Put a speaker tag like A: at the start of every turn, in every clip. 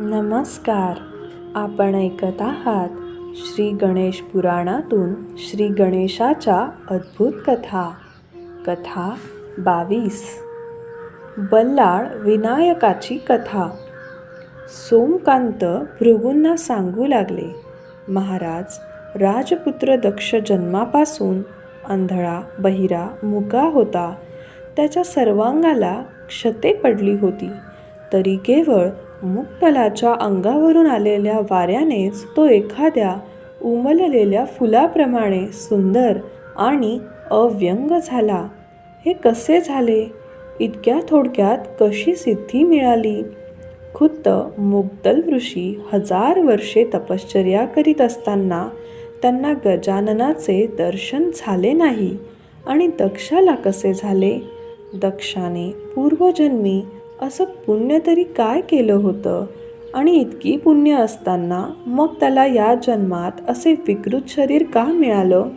A: नमस्कार. आपण ऐकत आहात श्री गणेश पुराणातून श्री गणेशाच्या अद्भुत कथा. कथा बावीस. बल्लाळ विनायकाची कथा. सोमकांत भृगूंना सांगू लागले महाराज राजपुत्र दक्ष जन्मापासून आंधळा बहिरा मुका होता. त्याच्या सर्वांगाला क्षते पडली होती. तरी केवळ मुक्तलाच्या अंगावरून आलेल्या वाऱ्यानेच तो एखाद्या उमललेल्या फुलाप्रमाणे सुंदर आणि अव्यंग झाला. हे कसे झाले? इतक्या थोडक्यात कशी सिद्धी मिळाली? खुद्द मुग्दल ऋषी हजार वर्षे तपश्चर्या करीत असताना त्यांना गजाननाचे दर्शन झाले नाही आणि दक्षाला कसे झाले? दक्षाने पूर्वजन्मी असं पुण्य तरी काय केलं होतं? आणि इतकी पुण्य असताना मग त्याला या जन्मात असे विकृत शरीर का मिळालं?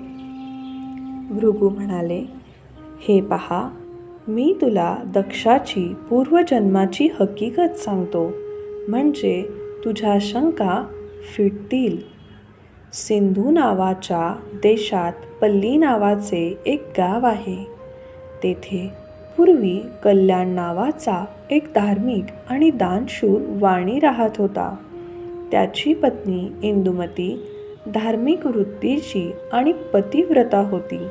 A: भृगू म्हणाले हे पहा मी तुला दक्षाची पूर्वजन्माची हकीकत सांगतो. म्हणजे तुझ्या शंका फिटतील. सिंधू नावाच्या देशात पल्ली नावाचे एक गाव आहे. तेथे पूर्वी कल्याण नावाचा एक धार्मिक आणि दानशूर वाणी राहत होता. त्याची पत्नी इंदुमती धार्मिक वृत्तीची आणि पतिव्रता होती.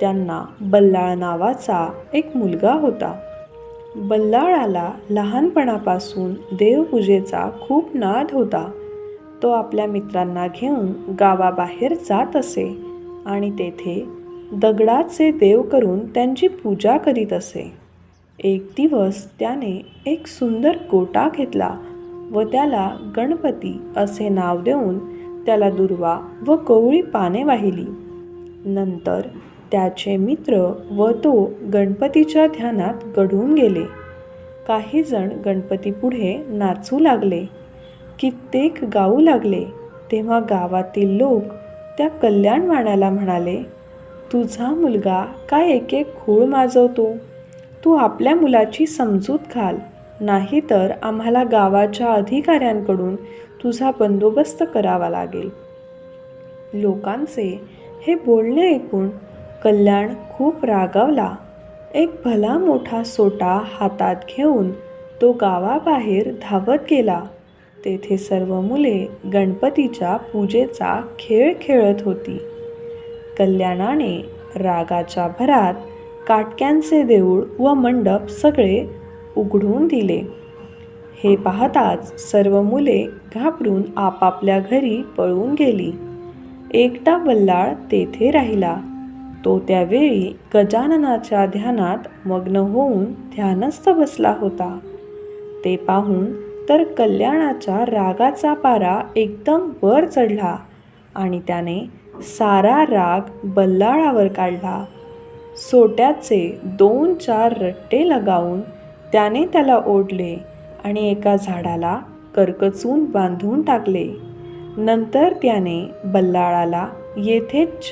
A: त्यांना बल्लाळ नावाचा एक मुलगा होता. बल्लाळाला लहानपणापासून देवपूजेचा खूप नाद होता. तो आपल्या मित्रांना घेऊन गावाबाहेर जात असे आणि तेथे दगडाचे देव करून त्यांची पूजा करीत असे. एक दिवस त्याने एक सुंदर गोटा घेतला व त्याला गणपती असे नाव देऊन त्याला दुर्वा व कोवळी पाने वाहिली. नंतर त्याचे मित्र व तो गणपतीच्या ध्यानात गढून गेले. काही जण गणपतीपुढे नाचू लागले. कित्येक गाऊ लागले. तेव्हा गावातील लोक त्या कल्याणवाण्याला म्हणाले तुझा मुलगा काय एक एक खूळ माजवतो? तू आपल्या मुलाची समजूत घाल. नाहीतर आम्हाला गावाच्या अधिकाऱ्यांकडून तुझा बंदोबस्त करावा लागेल. लोकांचे हे बोलणे ऐकून कल्याण खूप रागावला. एक भला मोठा सोटा हातात घेऊन तो गावाबाहेर धावत गेला. तेथे सर्व मुले गणपतीच्या पूजेचा खेळ खेळत होती. कल्याणाने रागाच्या भरात काटक्यांचे देऊळ व मंडप सगळे उघडून दिले. हे पाहताच सर्व मुले घाबरून आपापल्या घरी पळून गेली. एकटा बल्लाळ तेथे राहिला. तो त्यावेळी गजाननाच्या ध्यानात मग्न होऊन ध्यानस्थ बसला होता. ते पाहून तर कल्याणाच्या रागाचा पारा एकदम वर चढला आणि त्याने सारा राग बल्लाळावर काढला. सोट्याचे दोन चार रट्टे लगावून त्याने त्याला ओढले आणि एका झाडाला करकचून बांधून टाकले. नंतर त्याने बल्लाळाला येथेच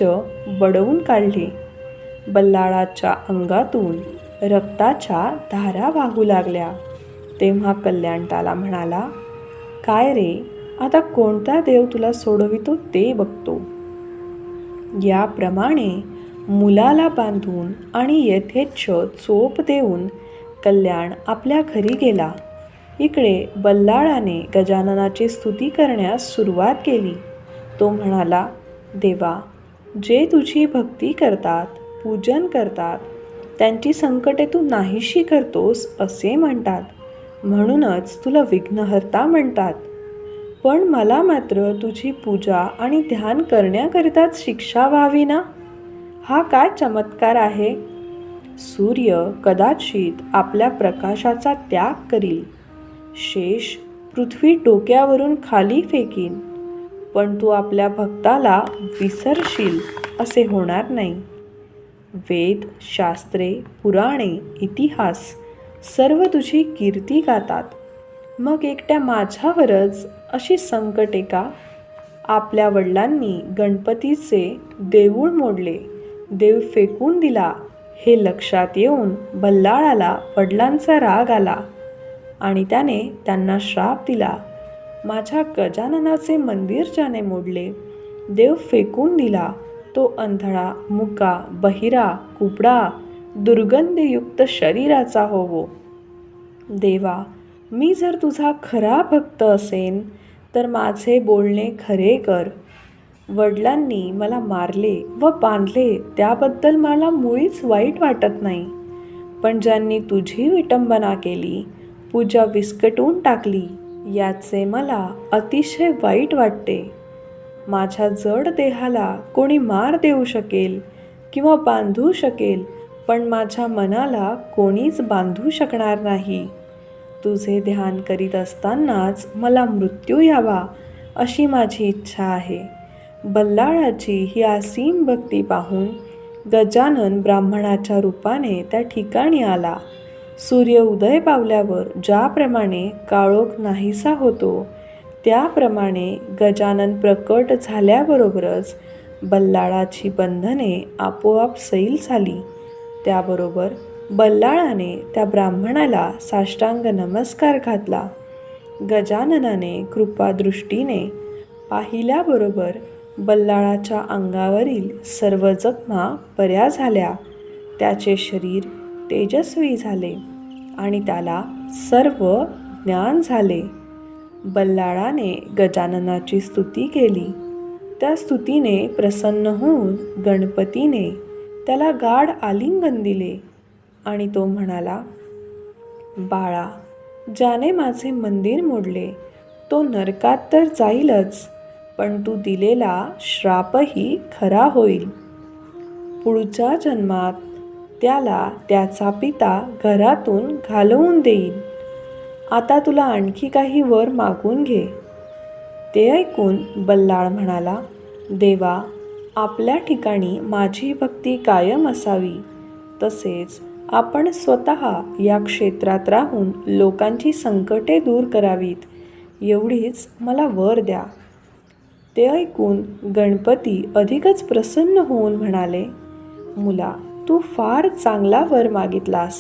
A: बडवून काढले. बल्लाळाच्या अंगातून रक्ताच्या धारा वाहू लागल्या. तेव्हा कल्याण त्याला म्हणाला काय रे आता कोणता देव तुला सोडवितो ते बघतो. याप्रमाणे मुलाला बांधून आणि यथेच्छ चोप देऊन कल्याण आपल्या घरी गेला. इकडे बल्लाळाने गजाननाची स्तुती करण्यास सुरुवात केली. तो म्हणाला देवा जे तुझी भक्ती करतात पूजन करतात त्यांची संकटे तू नाहीशी करतोस असे म्हणतात. म्हणूनच तुला विघ्नहर्ता म्हणतात. पण मला मात्र तुझी पूजा आणि ध्यान करण्याकरिताच शिक्षा व्हावी ना हा काय चमत्कार आहे? सूर्य कदाचित आपल्या प्रकाशाचा त्याग करील. शेष पृथ्वी डोक्यावरून खाली फेकीन पण तू आपल्या भक्ताला विसरशील असे होणार नाही. वेद शास्त्रे पुराणे इतिहास सर्व तुझी कीर्ती गातात. मग एकट्या माझ्यावरच अशी संकटे का आपल्या वडिलांनी गणपतीचे देऊळ मोडले. देव फेकून दिला. हे लक्षात येऊन बल्लाळाला वडिलांचा राग आला आणि त्याने त्यांना श्राप दिला. माझ्या गजाननाचे मंदिर ज्याने मोडले देव फेकून दिला. तो अंधळा मुका बहिरा कुपडा दुर्गंधयुक्त शरीराचा होवो. देवा मी जर तुझा खरा भक्त असेन तर माझे बोलणे खरे कर. वडिलांनी मला मारले व बांधले त्याबद्दल मला मुळीच वाईट वाटत नाही. पण ज्यांनी तुझी विटंबना केली पूजा विस्कटून टाकली याचे मला अतिशय वाईट वाटते. माझ्या जड देहाला कोणी मार देऊ शकेल किंवा बांधू शकेल पण माझ्या मनाला कोणीच बांधू शकणार नाही. तुझे ध्यान करीत असतानाच मला मृत्यू यावा अशी माझी इच्छा आहे. बल्लाळाची ही असीम भक्ती पाहून गजानन ब्राह्मणाच्या रूपाने त्या ठिकाणी आला. सूर्य उदय पावल्यावर ज्याप्रमाणे काळोख नाहीसा होतो त्याप्रमाणे गजानन प्रकट झाल्याबरोबरच बल्लाळाची बंधने आपोआप सैल झाली. त्याबरोबर बल्लाळाने त्या ब्राह्मणाला साष्टांग नमस्कार घातला. गजाननाने कृपादृष्टीने पाहिल्याबरोबर बल्लाळाच्या अंगावरील सर्व जखमा बऱ्या झाल्या. त्याचे शरीर तेजस्वी झाले आणि त्याला सर्व ज्ञान झाले. बल्लाळाने गजाननाची स्तुती केली. त्या स्तुतीने प्रसन्न होऊन गणपतीने त्याला गाढ आलिंगन दिले. आणि तो म्हणाला बाळा ज्याने माझे मंदिर मोडले तो नरकात तर जाईलच पण तू दिलेला श्रापही खरा होईल. पुढच्या जन्मात त्याला त्याचा पिता घरातून घालवून देईल आता तुला आणखी काही वर मागून घे. ते ऐकून बल्लाळ म्हणाला देवा आपल्या ठिकाणी माझी भक्ती कायम असावी तसेच आपण स्वतः या क्षेत्रात राहून लोकांची संकटे दूर करावीत एवढीच मला वर द्या. ते ऐकून गणपती अधिकच प्रसन्न होऊन म्हणाले मुला तू फार चांगला वर मागितलास.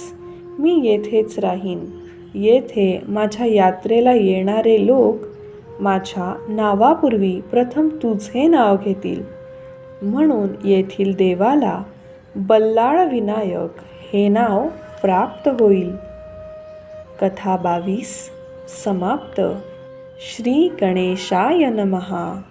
A: मी येथेच राहीन. येथे माझ्या यात्रेला येणारे लोक माझ्या नावापूर्वी प्रथम तुझे नाव घेतील. म्हणून येथील देवाला बल्लाळ विनायक हे नाव प्राप्त होईल. कथा बावीस समाप्त. श्री गणेशाय नमहा